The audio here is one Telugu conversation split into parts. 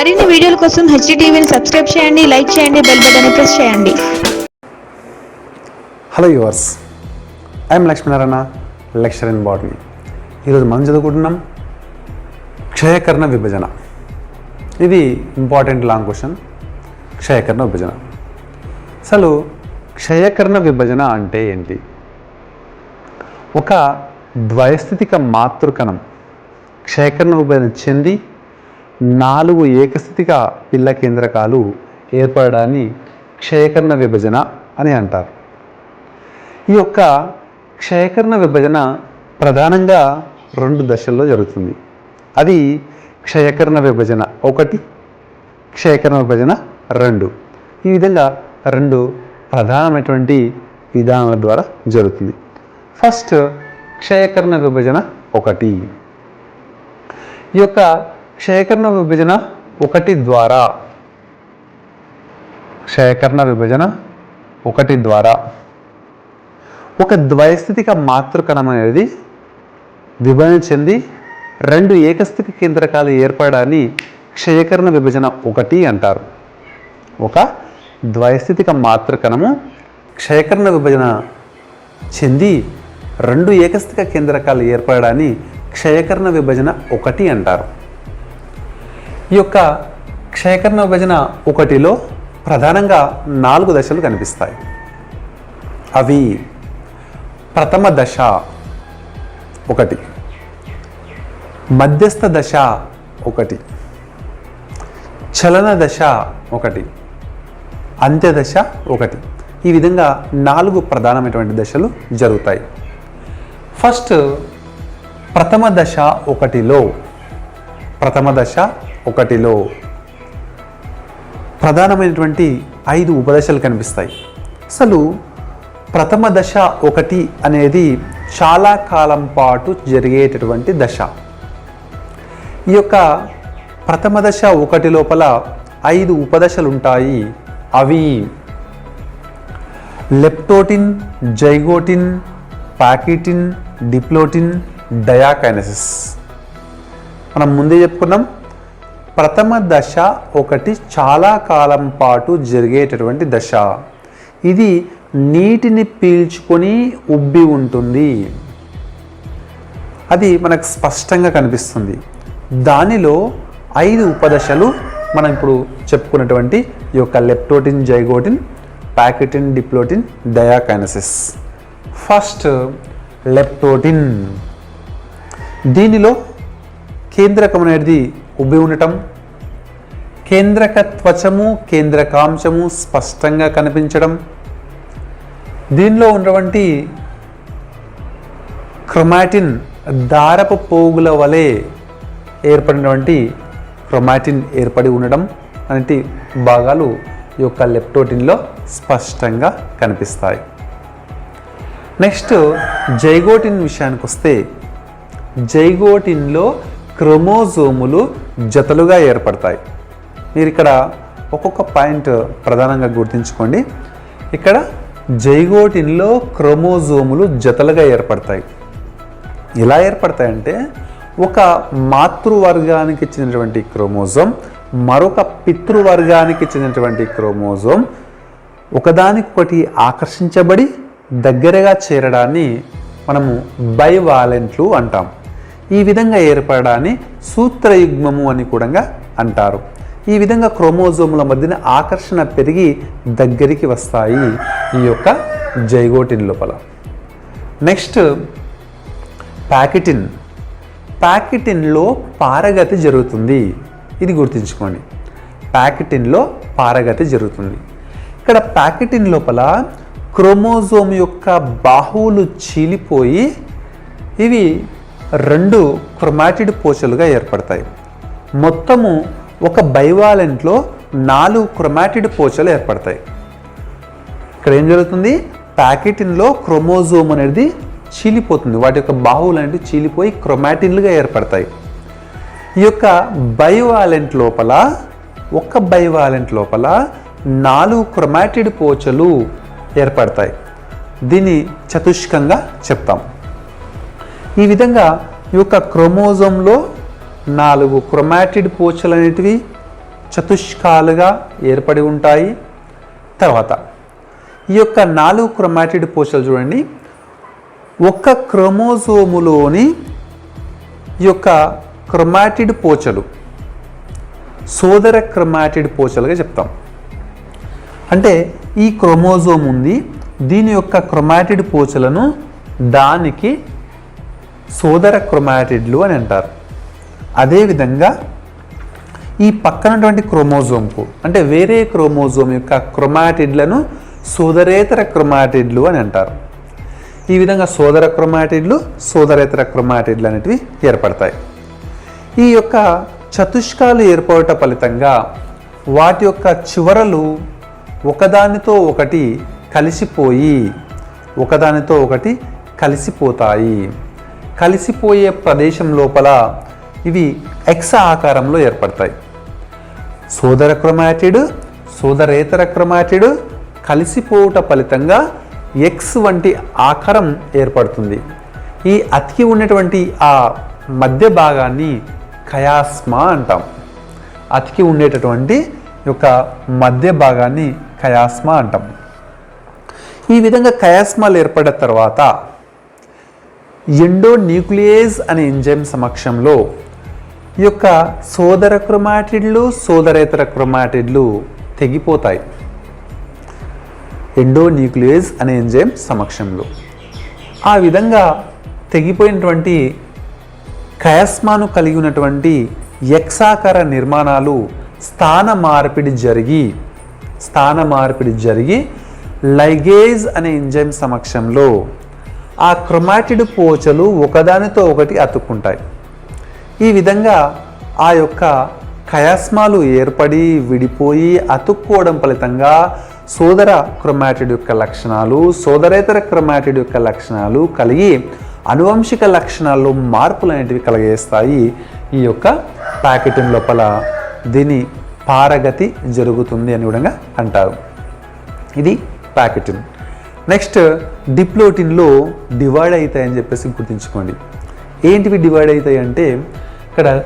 మరిన్ని వీడియోల కోసం హెచ్టీవీని సబ్స్క్రైబ్ చేయండి లైక్ చేయండి బెల్ బటన్ ప్రెస్ చేయండి. Hello yours I'm Lakshminarayana lecture in botany ఈరోజు మనం చదువుకుంటున్నాం క్షయకరణ విభజన. ఇది ఇంపార్టెంట్ లాంగ్ క్వశ్చన్ క్షయకరణ విభజన. అసలు క్షయకరణ విభజన అంటే ఏంటి? ఒక ద్వయస్థితిక మాతృకణం క్షయకరణ విభజన చెంది నాలుగు ఏకస్థితిక పిల్ల కేంద్రకాలు ఏర్పడడాన్ని క్షయకరణ విభజన అని అంటారు. ఈ యొక్క క్షయకరణ విభజన ప్రధానంగా రెండు దశల్లో జరుగుతుంది. అది క్షయకరణ విభజన ఒకటి క్షయకరణ విభజన రెండు. ఈ విధంగా రెండు ప్రధానమైనటువంటి విధానాల ద్వారా జరుగుతుంది. ఫస్ట్ క్షయకరణ విభజన ఒకటి. ఈ యొక్క క్షయకరణ విభజన ఒకటి ద్వారా. క్షయకరణ విభజన ఒకటి ద్వారా. ఒక ద్వయస్థితిక మాతృకణం అనేది విభజన చెంది రెండు ఏకస్థిక కేంద్రకాలు ఏర్పడడాన్ని క్షయకరణ విభజన ఒకటి అంటారు. ఒక ద్వయస్థితిక మాతృకణము క్షయకరణ విభజన చెంది రెండు ఏకస్థిక కేంద్రకాలు ఏర్పడడాన్ని క్షయకరణ విభజన ఒకటి అంటారు. ఈ యొక్క క్షయకరణ విభజన ఒకటిలో ప్రధానంగా నాలుగు దశలు కనిపిస్తాయి. అవి ప్రథమ దశ ఒకటి మధ్యస్థ దశ ఒకటి చలన దశ ఒకటి అంత్యదశ ఒకటి. ఈ విధంగా నాలుగు ప్రధానమైనటువంటి దశలు జరుగుతాయి. ఫస్ట్ ప్రథమ దశ ఒకటిలో ప్రథమ దశ ఒకటిలో ప్రధానమైనటువంటి ఐదు ఉపదశలు కనిపిస్తాయి. అసలు ప్రథమ దశ ఒకటి అనేది చాలా కాలం పాటు జరిగేటటువంటి దశ. ఈ యొక్క ప్రథమ దశ ఒకటి లోపల ఐదు ఉపదశలు ఉంటాయి. అవి లెప్టోటిన్ జైగోటిన్ పాకిటిన్ డిప్లోటిన్ డయాకైనసిస్. మనం ముందే చెప్పుకున్నాం ప్రథమ దశ ఒకటి చాలా కాలం పాటు జరిగేటటువంటి దశ. ఇది నీటిని పీల్చుకొని ఉబ్బి ఉంటుంది. అది మనకు స్పష్టంగా కనిపిస్తుంది. దానిలో ఐదు ఉపదశలు మనం ఇప్పుడు చెప్పుకున్నటువంటి ఈ యొక్క లెప్టోటిన్ జైగోటిన్ ప్యాకెటిన్ డిప్లోటిన్ డయాకైనసిస్ ఫస్ట్ లెప్టోటిన్ దీనిలో కేంద్రకమైనది ఉబ్బి ఉండటం కేంద్రక త్వచము కేంద్రకాంశము స్పష్టంగా కనిపించడం దీనిలో ఉన్నటువంటి క్రొమాటిన్ దారపు పోగుల వలె ఏర్పడినటువంటి క్రొమాటిన్ ఏర్పడి ఉండడం అనేటి భాగాలు ఈ యొక్క లెప్టోటిన్లో స్పష్టంగా కనిపిస్తాయి. నెక్స్ట్ జైగోటిన్ విషయానికి వస్తే జైగోటిన్లో క్రోమోజోములు జతలుగా ఏర్పడతాయి. మీరు ఇక్కడ ఒక్కొక్క పాయింట్ ప్రధానంగా గుర్తుంచుకోండి. ఇక్కడ జైగోటిన్లో క్రోమోజోములు జతలుగా ఏర్పడతాయి. ఎలా ఏర్పడతాయంటే ఒక మాతృవర్గానికి చెందినటువంటి క్రోమోజోమ్ మరొక పితృవర్గానికి చెందినటువంటి క్రోమోజోమ్ ఒకదానికొకటి ఆకర్షించబడి దగ్గరగా చేరడాన్ని మనము బైవాలెంట్లు అంటాం. ఈ విధంగా ఏర్పడడాన్ని సూత్రయుగ్మము అని కూడా అంటారు. ఈ విధంగా క్రోమోజోముల మధ్యన ఆకర్షణ పెరిగి దగ్గరికి వస్తాయి ఈ యొక్క జైగోటిన్ లోపల. నెక్స్ట్ ప్యాకెటిన్. ప్యాకెటిన్లో పారగతి జరుగుతుంది. ఇది గుర్తుంచుకోండి. ప్యాకెటిన్లో పారగతి జరుగుతుంది. ఇక్కడ ప్యాకెటిన్ లోపల క్రోమోజోమ్ యొక్క బాహువులు చీలిపోయి ఇవి రెండు క్రొమాటిడ్ పోచలుగా ఏర్పడతాయి. మొత్తము ఒక బైవాలెంట్లో నాలుగు క్రొమాటిడ్ పోచలు ఏర్పడతాయి. ఇక్కడ ఏం జరుగుతుంది? ప్యాకెటిన్లో క్రోమోజోమ్ అనేది చీలిపోతుంది. వాటి యొక్క బాహువులు అనేది చీలిపోయి క్రొమాటిన్లుగా ఏర్పడతాయి. ఈ యొక్క బైవాలెంట్ లోపల ఒక బైవాలెంట్ లోపల నాలుగు క్రొమాటిడ్ పోచలు ఏర్పడతాయి. దీన్ని చతుష్కంగా చెప్తాం. ఈ విధంగా ఈ యొక్క క్రోమోజోమ్లో నాలుగు క్రొమాటిడ్ పోచలు అనేటివి చతుష్కాలుగా ఏర్పడి ఉంటాయి. తర్వాత ఈ యొక్క నాలుగు క్రొమాటిడ్ పోచలు చూడండి. ఒక్క క్రోమోజోములోని ఈ యొక్క క్రొమాటిడ్ పోచలు సోదర క్రొమాటిడ్ పోచలుగా చెప్తాం. అంటే ఈ క్రోమోజోమ్ ఉంది దీని యొక్క క్రొమాటిడ్ పోచలను దానికి సోదర క్రొమాటిడ్లు అని అంటారు. అదేవిధంగా ఈ పక్కనటువంటి క్రోమోజోమ్కు అంటే వేరే క్రోమోజోమ్ యొక్క క్రొమాటిడ్లను సోదరేతర క్రొమాటిడ్లు అని అంటారు. ఈ విధంగా సోదర క్రొమాటిడ్లు సోదరేతర క్రొమాటిడ్లు అనేటివి ఏర్పడతాయి. ఈ యొక్క చతుష్కాలు ఏర్పడట ఫలితంగా వాటి యొక్క చివరలు ఒకదానితో ఒకటి కలిసిపోయి ఒకదానితో ఒకటి కలిసిపోతాయి. కలిసిపోయే ప్రదేశం లోపల ఇవి ఎక్స ఆకారంలో ఏర్పడతాయి. సోదర క్రొమాటిడ్ సోదరేతర క్రొమాటిడ్ కలిసిపోవుట ఫలితంగా ఎక్స్ వంటి ఆకారం ఏర్పడుతుంది. ఈ అతికి ఉన్నటువంటి ఆ మధ్య భాగాన్ని కయాస్మా అంటాం. అతికి ఉండేటటువంటి యొక్క మధ్య భాగాన్ని కయాస్మా అంటాం. ఈ విధంగా కయాస్మాలు ఏర్పడిన తర్వాత ఎండో న్యూక్లియేజ్ అనే ఎంజైమ్ సమక్షంలో ఈ యొక్క సోదర క్రొమాటిడ్లు సోదరేతర క్రొమాటిడ్లు తెగిపోతాయి. ఎండో న్యూక్లియేజ్ అనే ఎంజైమ్ సమక్షంలో. ఆ విధంగా తెగిపోయినటువంటి కయస్మాను కలిగి ఉన్నటువంటి యక్సాకర నిర్మాణాలు స్థాన మార్పిడి జరిగి స్థాన మార్పిడి జరిగి లైగేజ్ అనే ఎంజైమ్ సమక్షంలో ఆ క్రొమాటిడ్ పోచలు ఒకదానితో ఒకటి అతుక్కుంటాయి. ఈ విధంగా ఆ యొక్క కయాస్మాలు ఏర్పడి విడిపోయి అతుక్కోవడం ఫలితంగా సోదర క్రొమాటిడ్ యొక్క లక్షణాలు సోదరేతర క్రొమాటిడ్ యొక్క లక్షణాలు కలిగి అనువంశిక లక్షణాల్లో మార్పులు అనేటివి కలిగేస్తాయి ఈ యొక్క ప్యాకెటిన్ లోపల దీని పారగతి జరుగుతుంది అని కూడా అంటారు. ఇది ప్యాకెటిన్ నెక్స్ట్ డిప్లోటిన్లో డివైడ్ అవుతాయని చెప్పేసి గుర్తుంచుకోండి. ఏంటివి డివైడ్ అవుతాయి అంటే ఇక్కడ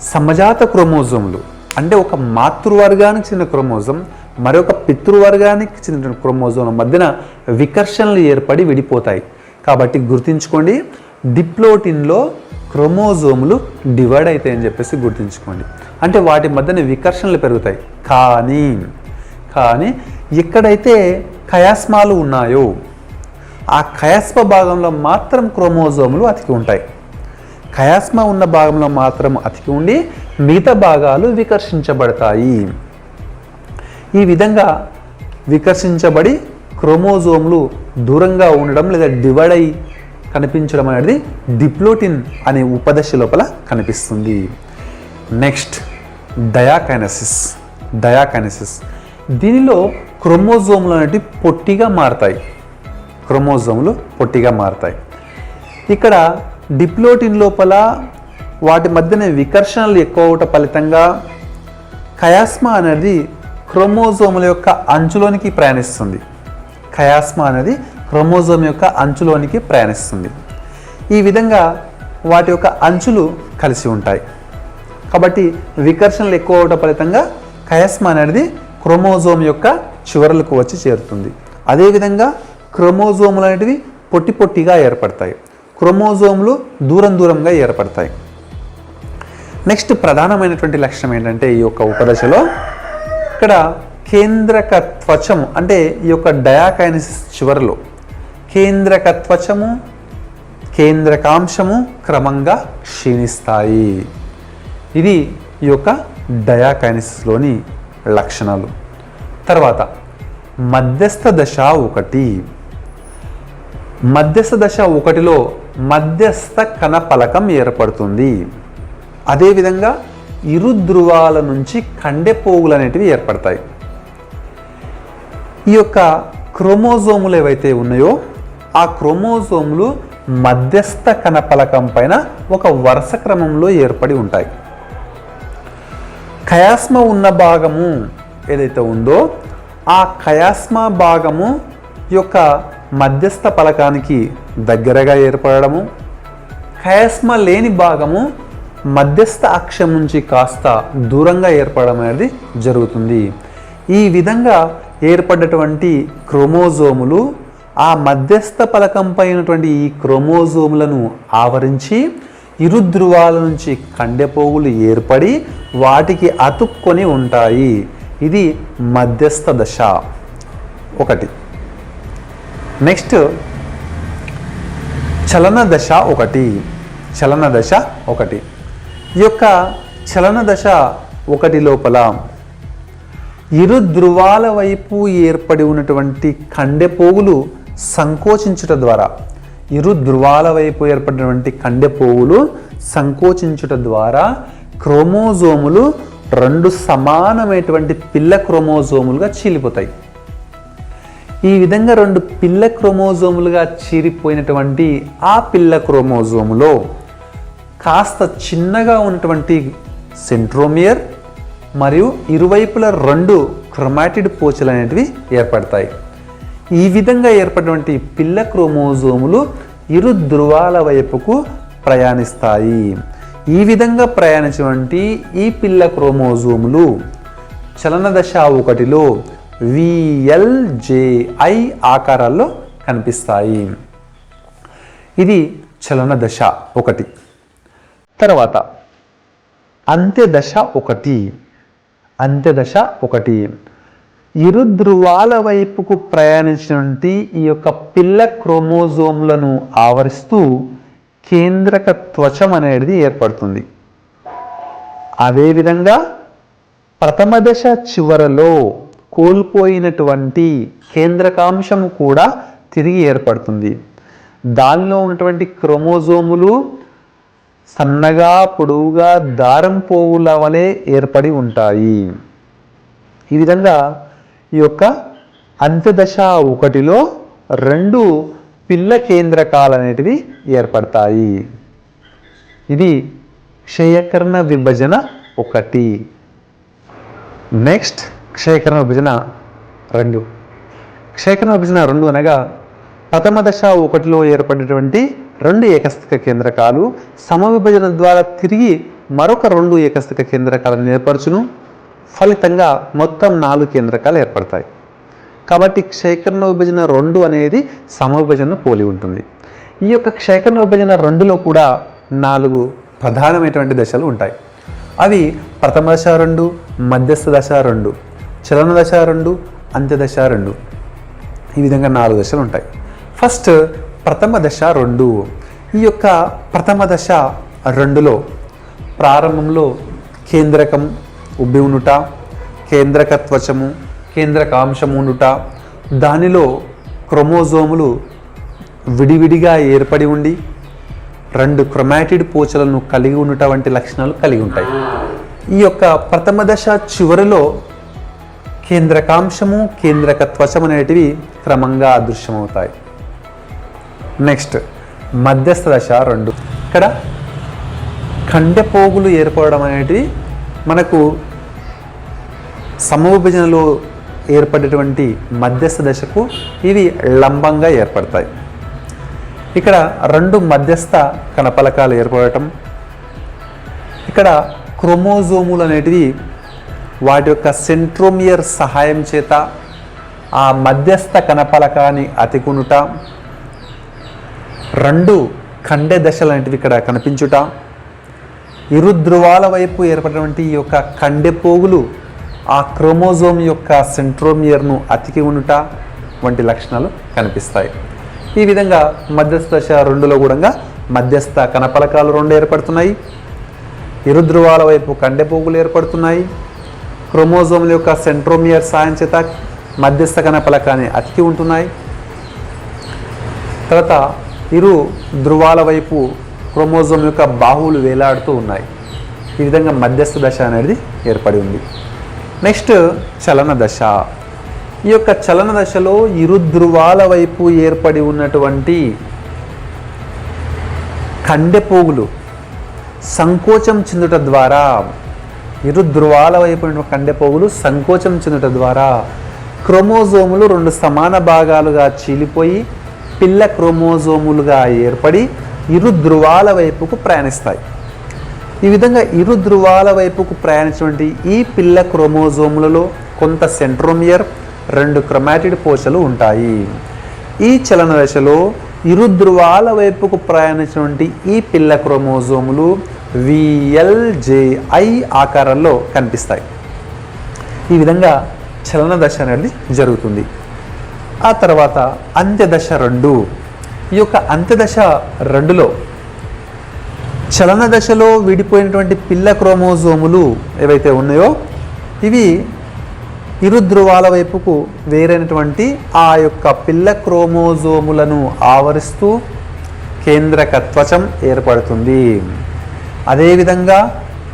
సమజాత క్రోమోజోములు. అంటే ఒక మాతృవర్గానికి చెందిన క్రోమోజోమ్ మరొక పితృవర్గానికి చెందిన క్రోమోజోమ్ మధ్యన వికర్షణలు ఏర్పడి విడిపోతాయి. కాబట్టి గుర్తుంచుకోండి డిప్లోటిన్లో క్రోమోజోములు డివైడ్ అవుతాయని చెప్పేసి గుర్తుంచుకోండి. అంటే వాటి మధ్యన వికర్షణలు పెరుగుతాయి. కానీ కానీ ఎక్కడైతే కయాస్మాలు ఉన్నాయో? ఆ కయాస్మ భాగంలో మాత్రం క్రోమోజోములు అతికి ఉంటాయి. కయాస్మ ఉన్న భాగంలో మాత్రం అతికి ఉండి మిగతా భాగాలు వికర్షించబడతాయి. ఈ విధంగా వికర్షించబడి క్రోమోజోమ్లు దూరంగా ఉండడం లేదా డివైడ్ అయి కనిపించడం అనేది డిప్లోటిన్ అనే ఉపదశ లోపల కనిపిస్తుంది. Next diakinesis. డయాకైనసిస్. దీనిలో క్రోమోజోములు అనేవి పొట్టిగా మారతాయి. క్రోమోజోములు పొట్టిగా మారతాయి. ఇక్కడ డిప్లోటిన్ లోపల వాటి మధ్యన వికర్షణలు ఎక్కువ అవట ఫలితంగా కయాస్మా అనేది క్రోమోజోముల యొక్క అంచులోనికి ప్రయాణిస్తుంది. కయాస్మా అనేది క్రోమోజోమ్ యొక్క అంచులోనికి ప్రయాణిస్తుంది. ఈ విధంగా వాటి యొక్క అంచులు కలిసి ఉంటాయి. కాబట్టి వికర్షణలు ఎక్కువ అవడం ఫలితంగా కయాస్మా అనేది క్రోమోజోమ్ యొక్క చివరలకు వచ్చి చేరుతుంది. అదేవిధంగా క్రోమోజోములు అనేటివి పొట్టి పొట్టిగా ఏర్పడతాయి. క్రోమోజోములు దూరం దూరంగా ఏర్పడతాయి. నెక్స్ట్ ప్రధానమైనటువంటి లక్షణం ఏంటంటే ఈ యొక్క ఉపదశలో ఇక్కడ కేంద్రక త్వచము అంటే ఈ యొక్క డయాకైనసిస్ చివరిలో కేంద్రక త్వచము కేంద్రకాంశము క్రమంగా క్షీణిస్తాయి. ఇది ఈ యొక్క డయాకైనసిస్లోని లక్షణాలు. తర్వాత మధ్యస్థ దశ ఒకటి. మధ్యస్థ దశ ఒకటిలో మధ్యస్థ కణపలకం ఏర్పడుతుంది. అదేవిధంగా ఇరు ధ్రువాల నుంచి కండె పోగులు అనేటివి ఏర్పడతాయి. ఈ యొక్క క్రోమోజోములు ఏవైతే ఉన్నాయో ఆ క్రోమోజోములు మధ్యస్థ కణపలకం పైన ఒక వరుస క్రమంలో ఏర్పడి ఉంటాయి. కయాస్మ ఉన్న భాగము ఏదైతే ఉందో ఆ కయాస్మ భాగము యొక్క మధ్యస్థ పలకానికి దగ్గరగా ఏర్పడము కయాస్మ లేని భాగము మధ్యస్థ అక్షం నుంచి కాస్త దూరంగా ఏర్పడడం అనేది జరుగుతుంది. ఈ విధంగా ఏర్పడ్డటువంటి క్రోమోజోములు ఆ మధ్యస్థ పలకంపై ఉన్నటువంటి ఈ క్రోమోజోములను ఆవరించి ఇరు నుంచి కండెపోగులు ఏర్పడి వాటికి అతుక్కొని ఉంటాయి. ఇది మధ్యస్థ దశ. ఒకటి. నెక్స్ట్ చలన దశ ఒకటి. చలన దశ ఒకటి. ఈ యొక్క చలన దశ ఒకటి లోపల ఇరు ధృవాల వైపు ఏర్పడి ఉన్నటువంటి కండెపోగులు సంకోచించుట ద్వారా ఇరు ధృవాల వైపు ఏర్పడినటువంటి కండెపోవులు సంకోచించుట ద్వారా క్రోమోజోములు రెండు సమానమైనటువంటి పిల్ల క్రోమోజోములుగా చీలిపోతాయి. ఈ విధంగా రెండు పిల్ల క్రోమోజోములుగా చీరిపోయినటువంటి ఆ పిల్ల క్రోమోజోములో కాస్త చిన్నగా ఉన్నటువంటి సెంట్రోమియర్ మరియు ఇరువైపుల రెండు క్రొమాటిడ్ పోచలు అనేటివి ఏర్పడతాయి. ఈ విధంగా ఏర్పడినటువంటి పిల్ల క్రోమోజోములు ఇరు ధృవాల వైపుకు ప్రయాణిస్తాయి. ఈ విధంగా ప్రయాణించినటువంటి ఈ పిల్ల క్రోమోజోములు చలన దశ ఒకటిలో విఎల్జేఐ ఆకారాల్లో కనిపిస్తాయి. ఇది చలన దశ ఒకటి. తర్వాత అంత్యదశ ఒకటి. అంత్యదశ ఒకటి. ఇరు ధ్రువాల వైపుకు ప్రయాణించినటువంటి ఈ యొక్క పిల్ల క్రోమోజోమ్లను ఆవరిస్తూ కేంద్రక త్వచం అనేది ఏర్పడుతుంది. అదేవిధంగా ప్రథమ దశ చివరలో కోల్పోయినటువంటి కేంద్రకాంశం కూడా తిరిగి ఏర్పడుతుంది. దానిలో ఉన్నటువంటి క్రోమోజోములు సన్నగా పొడవుగా దారం పోవుల వలె ఏర్పడి ఉంటాయి. ఈ విధంగా ఈ యొక్క అంత్యదశ ఒకటిలో రెండు పిల్ల కేంద్రకాలు అనేటివి ఏర్పడతాయి. ఇది క్షయకరణ విభజన ఒకటి. నెక్స్ట్ క్షయకరణ విభజన రెండు. క్షయకరణ విభజన రెండు అనగా ప్రథమ దశ ఒకటిలో ఏర్పడినటువంటి రెండు ఏకస్థిక కేంద్రకాలు సమవిభజన ద్వారా తిరిగి మరొక రెండు ఏకస్థిక కేంద్రకాలను ఏర్పరచును. ఫలితంగా మొత్తం నాలుగు కేంద్రకాలు ఏర్పడతాయి. కాబట్టి క్షేకరణ విభజన రెండు అనేది సమవిభజన పోలి ఉంటుంది. ఈ యొక్క క్షేకరణ విభజన రెండులో కూడా నాలుగు ప్రధానమైనటువంటి దశలు ఉంటాయి. అవి ప్రథమ దశ రెండు మధ్యస్థ దశ రెండు చలన దశ రెండు అంత్యదశ రెండు. ఈ విధంగా నాలుగు దశలు ఉంటాయి. ఫస్ట్ ప్రథమ దశ రెండు. ఈ యొక్క ప్రథమ దశ రెండులో ప్రారంభంలో కేంద్రకం ఉబ్బి ఉండుట కేంద్రక త్వచము కేంద్రకాంశము ఉండుట దానిలో క్రోమోజోములు విడివిడిగా ఏర్పడి ఉండి రెండు క్రొమాటిడ్ పోచలను కలిగి ఉండుట వంటి లక్షణాలు కలిగి ఉంటాయి. ఈ యొక్క ప్రథమ దశ చివరిలో కేంద్రకాంశము కేంద్రక త్వచం అనేటివి క్రమంగా అదృశ్యమవుతాయి. నెక్స్ట్ మధ్యస్థ దశ రెండు. ఇక్కడ కండెపోగులు ఏర్పడడం అనేటివి మనకు సమవిభజనలో ఏర్పడేటువంటి మధ్యస్థ దశకు ఇవి లంబంగా ఏర్పడతాయి. ఇక్కడ రెండు మధ్యస్థ కణపలకాలు ఏర్పడటం ఇక్కడ క్రోమోజోములు అనేటివి వాటి యొక్క సెంట్రోమియర్ సహాయం చేత ఆ మధ్యస్థ కణపలకాన్ని అతికునుట రెండు ఖండే దశలు అనేటివి ఇక్కడ కనిపించుట ఇరు ధ్రువాల వైపు ఏర్పడినటువంటి ఈ యొక్క కండెపోగులు ఆ క్రోమోజోమ్ యొక్క సెంట్రోమియర్ను అతికి ఉండుట వంటి లక్షణాలు కనిపిస్తాయి. ఈ విధంగా మధ్యస్థ దశ రెండులో కూడా మధ్యస్థ కణపలకాలు రెండు ఏర్పడుతున్నాయి. ఇరుద్రువాల వైపు కండెపోగులు ఏర్పడుతున్నాయి. క్రోమోజోముల యొక్క సెంట్రోమియర్ సాయం చేత మధ్యస్థ కణపలకాన్ని అతికి ఉంటున్నాయి. తర్వాత ఇరు ధృవాల వైపు క్రోమోజోమ్ యొక్క బాహువులు వేలాడుతూ ఉన్నాయి. ఈ విధంగా మధ్యస్థ దశ అనేది ఏర్పడి ఉంది. నెక్స్ట్ చలన దశ ఈ యొక్క చలన దశలో ఇరుధ్రువాల వైపు ఏర్పడి ఉన్నటువంటి కండెపోగులు సంకోచం చెందుట ద్వారా ఇరుధ్రువాల వైపు కండెపోగులు సంకోచం చెందుట ద్వారా క్రోమోజోములు రెండు సమాన భాగాలుగా చీలిపోయి పిల్ల క్రోమోజోములుగా ఏర్పడి ఇరు ధ్రువాల వైపుకు ప్రయాణిస్తాయి. ఈ విధంగా ఇరు ధృవాల వైపుకు ప్రయాణించినటువంటి ఈ పిల్ల క్రోమోజోములలో కొంత సెంట్రోమియర్ రెండు క్రొమాటిడ్ పోషలు ఉంటాయి. ఈ చలన దశలో ఇరు ధృవాల వైపుకు ప్రయాణించినటువంటి ఈ పిల్ల క్రోమోజోములు విఎల్జేఐ ఆకారంలో కనిపిస్తాయి. ఈ విధంగా చలన దశ అనేది జరుగుతుంది. ఆ తర్వాత అంత్యదశ రెండు. ఈ యొక్క అంత్యదశ రెండులో చలన దశలో విడిపోయినటువంటి పిల్ల క్రోమోజోములు ఏవైతే ఉన్నాయో ఇవి ఇరుధ్రువాల వైపుకు వేరైనటువంటి ఆ యొక్క పిల్ల క్రోమోజోములను ఆవరిస్తూ కేంద్రక త్వచం ఏర్పడుతుంది. అదేవిధంగా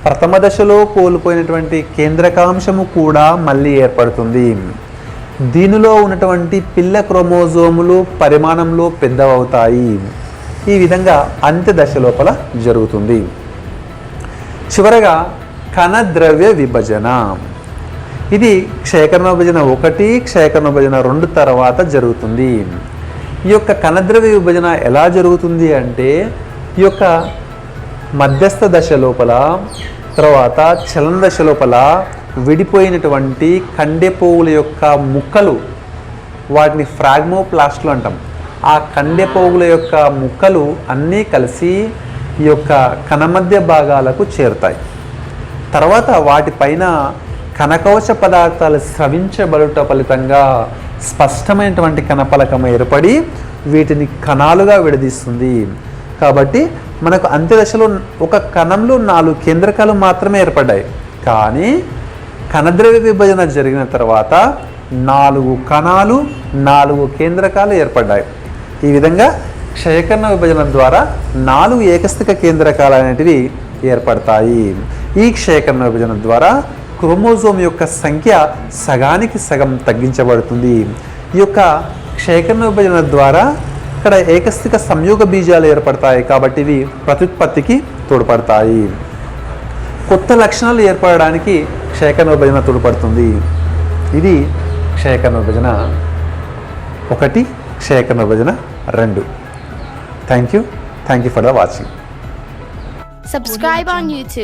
ప్రథమ దశలో కోల్పోయినటువంటి కేంద్రకాంశము కూడా మళ్ళీ ఏర్పడుతుంది. దీనిలో ఉన్నటువంటి పిల్ల క్రోమోజోములు పరిమాణంలో పెద్దవవుతాయి. ఈ విధంగా అంత్య దశ లోపల జరుగుతుంది. చివరగా కణద్రవ్య విభజన. ఇది క్షయకరణ విభజన ఒకటి క్షయకరణ విభజన రెండు తర్వాత జరుగుతుంది. ఈ యొక్క కణద్రవ్య విభజన ఎలా జరుగుతుంది అంటే ఈ యొక్క మధ్యస్థ దశ లోపల తర్వాత చలన దశ లోపల విడిపోయినటువంటి కండెపోవుల యొక్క ముక్కలు వాటిని ఫ్రాగ్మోప్లాస్ట్లు అంటాం. ఆ కండెపోగుల యొక్క ముక్కలు అన్నీ కలిసి ఈ యొక్క కణమధ్య భాగాలకు చేరుతాయి. తర్వాత వాటిపైన కనకవచ పదార్థాలు స్రవించబడుట ఫలితంగా స్పష్టమైనటువంటి కణపలకం ఏర్పడి వీటిని కణాలుగా విడదీస్తుంది. కాబట్టి మనకు అంత్యదశలో ఒక కణంలో నాలుగు కేంద్రకాలు మాత్రమే ఏర్పడ్డాయి. కానీ కణద్రవ్య విభజన జరిగిన తర్వాత నాలుగు కణాలు నాలుగు కేంద్రకాలు ఏర్పడ్డాయి. ఈ విధంగా క్షయకరణ విభజన ద్వారా నాలుగు ఏకస్థిక కేంద్రకాలు అనేటివి ఏర్పడతాయి. ఈ క్షయకరణ విభజన ద్వారా క్రోమోజోమ్ యొక్క సంఖ్య సగానికి సగం తగ్గించబడుతుంది. ఈ యొక్క క్షయకరణ విభజన ద్వారా ఇక్కడ ఏకస్థిక సంయోగ బీజాలు ఏర్పడతాయి కాబట్టి ఇవి ప్రత్యుత్పత్తికి తోడ్పడతాయి. కొత్త లక్షణాలు ఏర్పడడానికి క్షయకరణ విభజన తోడ్పడుతుంది. ఇది క్షయకరణ విభజన. ఒకటి సేకరణ భజన రెండు. Thank you thank you for the watching Subscribe on YouTube.